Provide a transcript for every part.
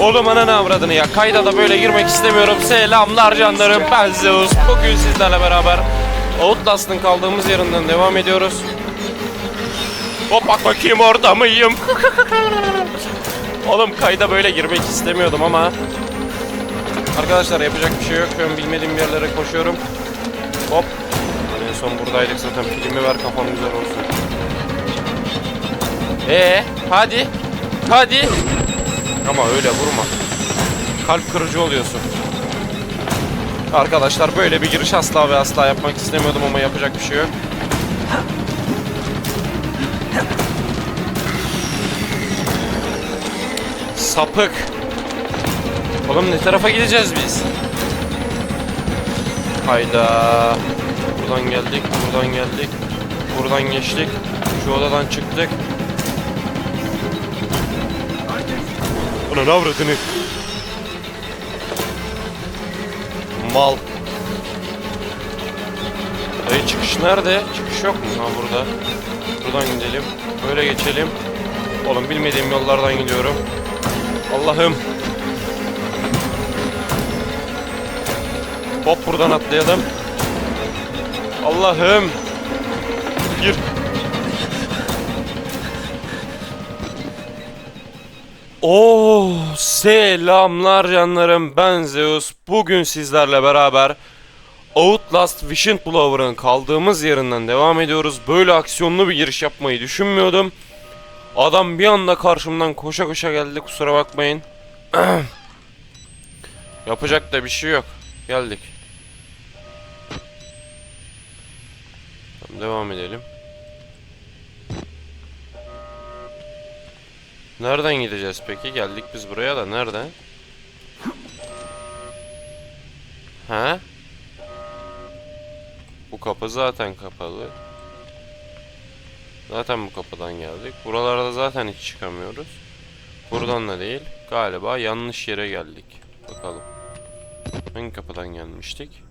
Oğlum ananı avradını ya. Kayda da böyle girmek istemiyorum. Selamlar canlarım. Ben Zeus. Bugün sizlerle beraber Outlast'ın kaldığımız yerinden devam ediyoruz. Hop bak bakayım orada mıyım? Oğlum kayda böyle girmek istemiyordum ama Arkadaşlar yapacak bir şey yok. Ben bilmediğim yerlere koşuyorum. Hop. En son buradaydık zaten. Filmi ver kafam güzel olsun. Ee, hadi. Hadi. Ama öyle vurma. Kalp kırıcı oluyorsun. Arkadaşlar böyle bir giriş asla ve asla yapmak istemiyordum ama yapacak bir şey yok. Sapık. Oğlum ne tarafa gideceğiz biz? Hayda. Buradan geldik, buradan geldik. Buradan geçtik. Şu odadan çıktık. Ne avradını? Mal. Dayı çıkış nerede? Çıkış yok mu? Ha burada. Buradan gidelim. Böyle geçelim. Oğlum bilmediğim yollardan gidiyorum. Allah'ım. Hop buradan atlayalım. Allah'ım. Gir. Oh selamlar canlarım. Ben Zeus. Bugün sizlerle beraber Outlast Vision Blower'ın kaldığımız yerinden devam ediyoruz. Böyle aksiyonlu bir giriş yapmayı düşünmüyordum. Adam bir anda karşımdan koşa koşa geldi kusura bakmayın. Yapacak da bir şey yok. Geldik. Devam edelim Nereden gideceğiz peki? Geldik biz buraya da nereden? Ha? Bu kapı zaten kapalı. Zaten bu kapıdan geldik. Buralarda zaten hiç çıkamıyoruz. Buradan da değil. Galiba yanlış yere geldik. Bakalım. Hangi kapıdan gelmiştik?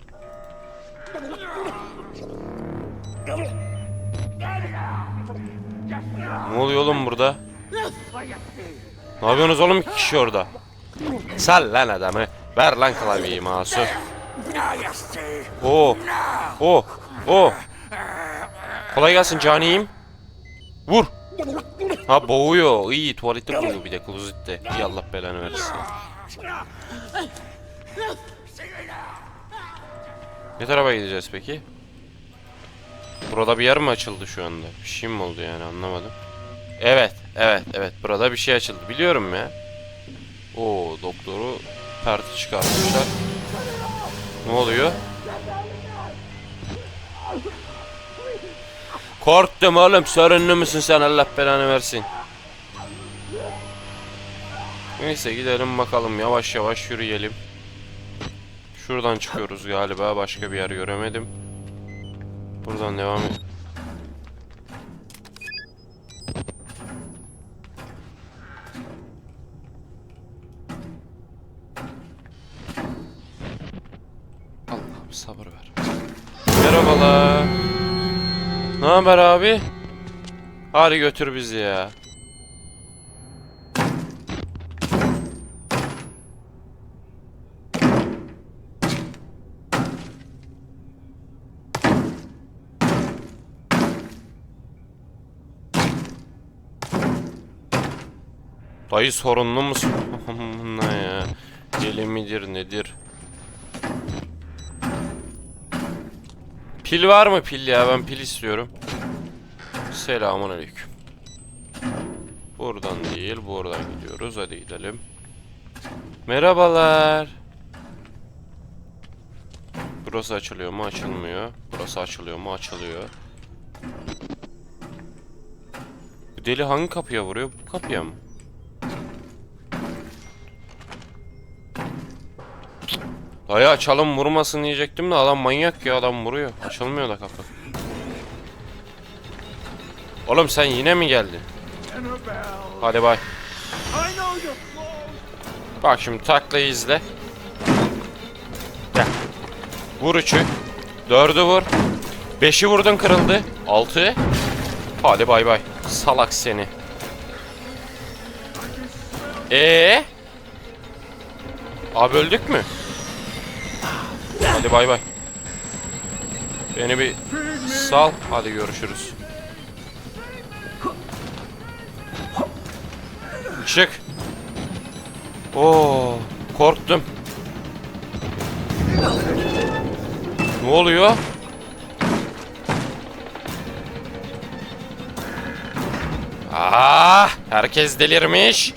Ne oluyor oğlum burada? Ne yapıyorsunuz oğlum iki kişi orada? Sal lan adamı. Ver lan klavyeyi masu. Oo. Oo. Oo. Kolay gelsin caniyim. Vur. Ha boğuyor. İyi tuvalette boğuyor bir de klozette. İyi Allah belanı versin. Ne tarafa gideceğiz peki? Burada bir yer mi açıldı şu anda? Bir şey mi oldu yani anlamadım. Evet, evet, evet. Burada bir şey açıldı. Biliyorum ya. O doktoru perti çıkartmışlar. Ne oluyor? Korktum oğlum. Sorunlu musun sen? Allah belanı versin. Neyse gidelim bakalım. Yavaş yavaş yürüyelim. Şuradan çıkıyoruz galiba. Başka bir yer göremedim. Buradan devam et. Sabır ver. Merhabalar. Ne haber abi? Hadi götür bizi ya. Dayı sorunlu musun? ne ya? Deli midir nedir? Pil var mı pil ya? Ben pil istiyorum. Selamun aleyküm. Buradan değil, buradan gidiyoruz. Hadi gidelim. Merhabalar. Burası açılıyor mu? Açılmıyor. Burası açılıyor mu? Açılıyor. Deli hangi kapıya vuruyor? Bu kapıya mı? Dayı açalım vurmasın diyecektim de adam manyak ya adam vuruyor. Açılmıyor da kapı. Oğlum sen yine mi geldin? Hadi bay. Bak şimdi taklayı izle. Gel. Vur üçü. Dördü vur. Beşi vurdun kırıldı. Altı. Hadi bay bay. Salak seni. Ee? Abi öldük mü? Hadi bay bay. Beni bir sal. Hadi görüşürüz. Çık. Oo, korktum. Ne oluyor? Ah, herkes delirmiş.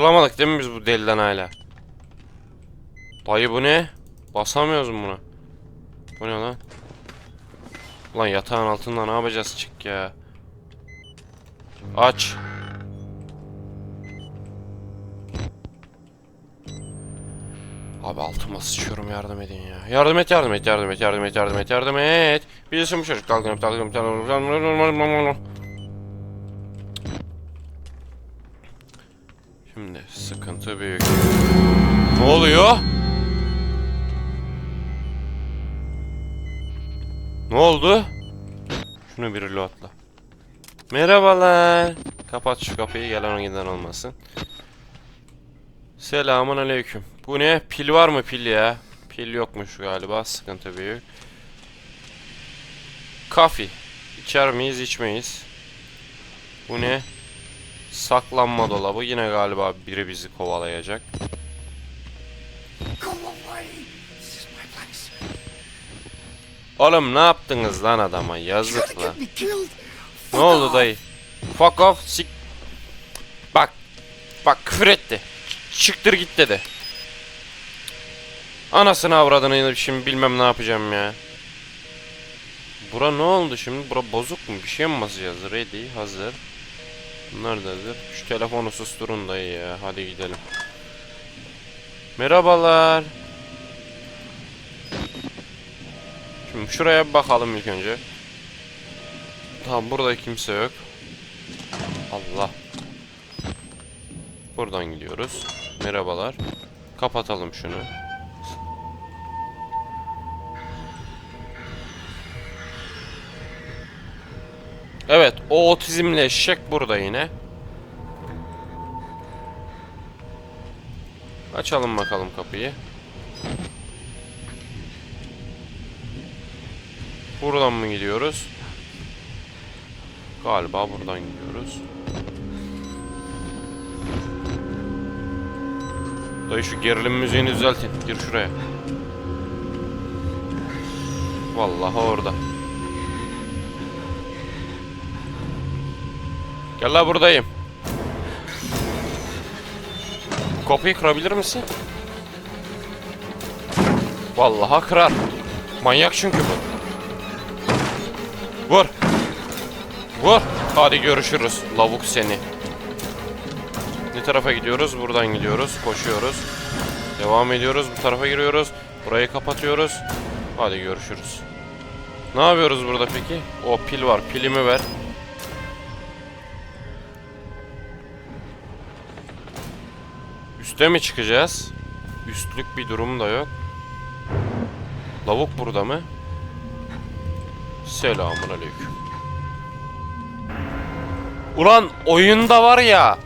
Kurtulamadık değil mi biz bu deliden hala? Dayı bu ne? Basamıyoruz buna? Bu ne lan? Ulan yatağın altında ne yapacağız çık ya? Aç. Abi altıma sıçıyorum yardım edin ya. Yardım et yardım et yardım et yardım et yardım et yardım et. Bilirsin bu çocuk dalgınıp dalgınıp dalgınıp Şimdi sıkıntı büyük. Ne oluyor? Ne oldu? Şunu bir reloadla. Merhabalar. Kapat şu kapıyı gelen giden olmasın. Selamun aleyküm. Bu ne? Pil var mı pil ya? Pil yokmuş galiba. Sıkıntı büyük. Kafi. İçer miyiz içmeyiz. Bu ne? Saklanma dolabı. Yine galiba biri bizi kovalayacak. Oğlum ne yaptınız lan adama? Yazık lan. Ne oldu dayı? Fuck off. Sik. Bak. Bak küfür etti. Çıktır git dedi. Anasını avradını şimdi bilmem ne yapacağım ya. Bura ne oldu şimdi? Bura bozuk mu? Bir şey mi basacağız? Ready, hazır. Bunlar da hazır. Şu telefonu susturun dayı ya. Hadi gidelim. Merhabalar. Şimdi şuraya bir bakalım ilk önce. Tamam burada kimse yok. Allah. Buradan gidiyoruz. Merhabalar. Kapatalım şunu. O otizmli eşek burada yine. Açalım bakalım kapıyı. Buradan mı gidiyoruz? Galiba buradan gidiyoruz. Dayı şu gerilim müziğini düzeltin. Gir şuraya. Vallahi orada. Gel la buradayım. Kapıyı kırabilir misin? Vallahi kırar. Manyak çünkü bu. Vur. Vur. Hadi görüşürüz. Lavuk seni. Ne tarafa gidiyoruz? Buradan gidiyoruz. Koşuyoruz. Devam ediyoruz. Bu tarafa giriyoruz. Burayı kapatıyoruz. Hadi görüşürüz. Ne yapıyoruz burada peki? O pil var. Pilimi ver. Üste mi çıkacağız? Üstlük bir durum da yok. Lavuk burada mı? Selamun aleyküm. Ulan oyunda var ya.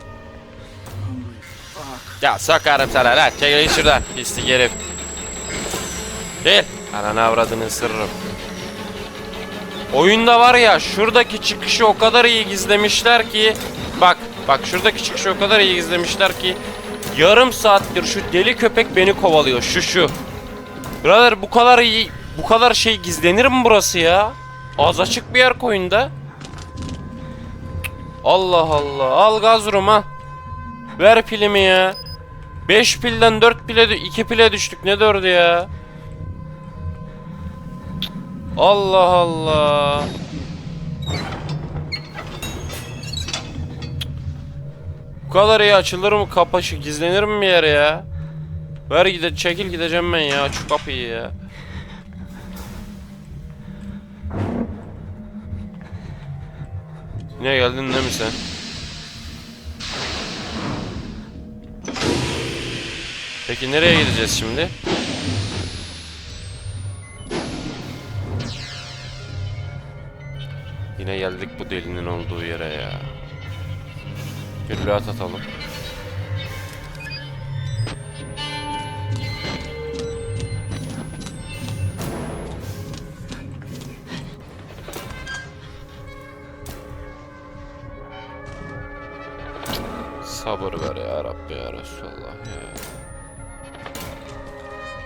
Ya sakarım sana lan. Çekilin şuradan. Pislik herif. Değil. Ananı avradını ısırırım. Oyunda var ya şuradaki çıkışı o kadar iyi gizlemişler ki. Bak bak şuradaki çıkışı o kadar iyi gizlemişler ki. Yarım saattir şu deli köpek beni kovalıyor. Şu şu. Birader bu kadar iyi bu kadar şey gizlenir mi burası ya? Az açık bir yer koyun da. Allah Allah. Al gazrum al. Ver pilimi ya. 5 pilden 4 pile 2 pile düştük. Ne 4'ü ya? Allah Allah. Kadar iyi açılır mı kapaşı gizlenir mi bir yer ya? Ver gide çekil gideceğim ben ya şu kapıyı ya. Yine geldin değil mi sen? Peki nereye gideceğiz şimdi? Yine geldik bu delinin olduğu yere ya. Güllüat atalım. Sabır ver ya Rabbi ya Resulallah ya.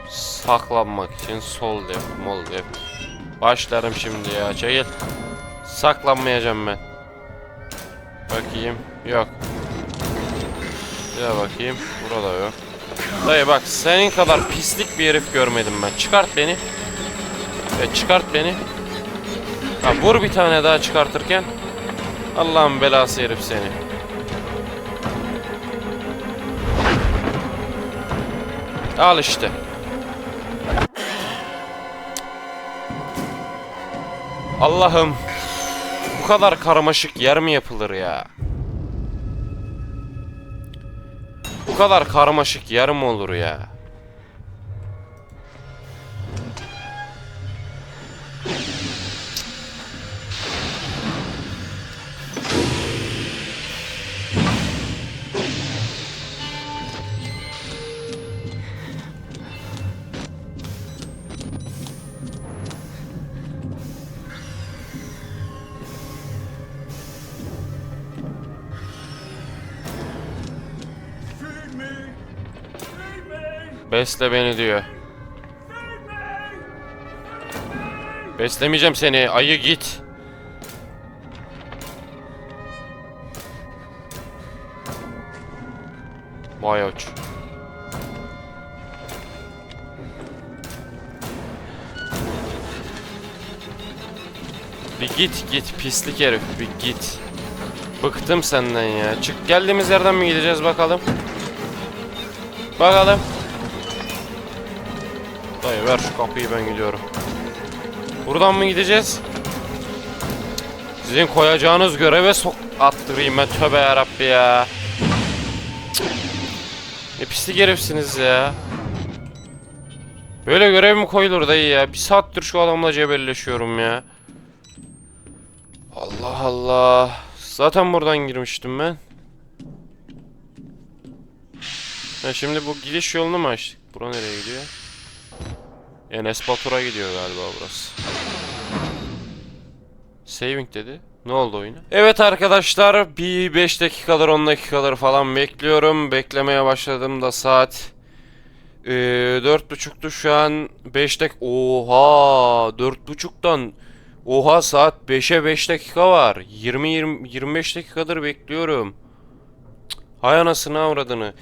Saklanmak için sol yap, mol yap. Başlarım şimdi ya çekil. Saklanmayacağım ben. Bakayım. Yok. Bir daha bakayım. Burada yok. Dayı bak senin kadar pislik bir herif görmedim ben. Çıkart beni. Ya çıkart beni. Ha, vur bir tane daha çıkartırken. Allah'ın belası herif seni. Al işte. Allah'ım. Kadar karmaşık yer mi yapılır ya? Bu kadar karmaşık yer mi olur ya? Besle beni diyor. Beslemeyeceğim seni. Ayı git. Vay uç. Bir git git pislik herif bir git. Bıktım senden ya. Çık geldiğimiz yerden mi gideceğiz bakalım? Bakalım. Dayı ver şu kapıyı ben gidiyorum. Buradan mı gideceğiz? Sizin koyacağınız göreve sok attırayım ben tövbe yarabbi ya. Ne pislik herifsiniz ya. Böyle görev mi koyulur dayı ya? Bir saattir şu adamla cebelleşiyorum ya. Allah Allah. Zaten buradan girmiştim ben. Ha şimdi bu gidiş yolunu mu açtık? Bura nereye gidiyor? Enes Batur'a gidiyor galiba burası. Saving dedi. Ne oldu oyuna? Evet arkadaşlar bir 5 dakikadır 10 dakikadır falan bekliyorum. Beklemeye başladım da saat ee, 4.30'tu şu an 5 dak Oha 4.30'dan Oha saat 5'e 5 dakika var. 20 20 25 dakikadır bekliyorum. Cık, Hay anasını avradını.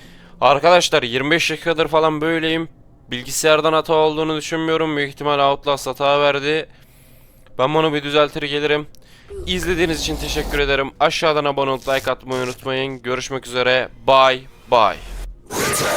Arkadaşlar 25 dakikadır falan böyleyim. Bilgisayardan hata olduğunu düşünmüyorum. Büyük ihtimal Outlast hata verdi. Ben bunu bir düzeltir gelirim. İzlediğiniz için teşekkür ederim. Aşağıdan abone olup like atmayı unutmayın. Görüşmek üzere. Bye bye.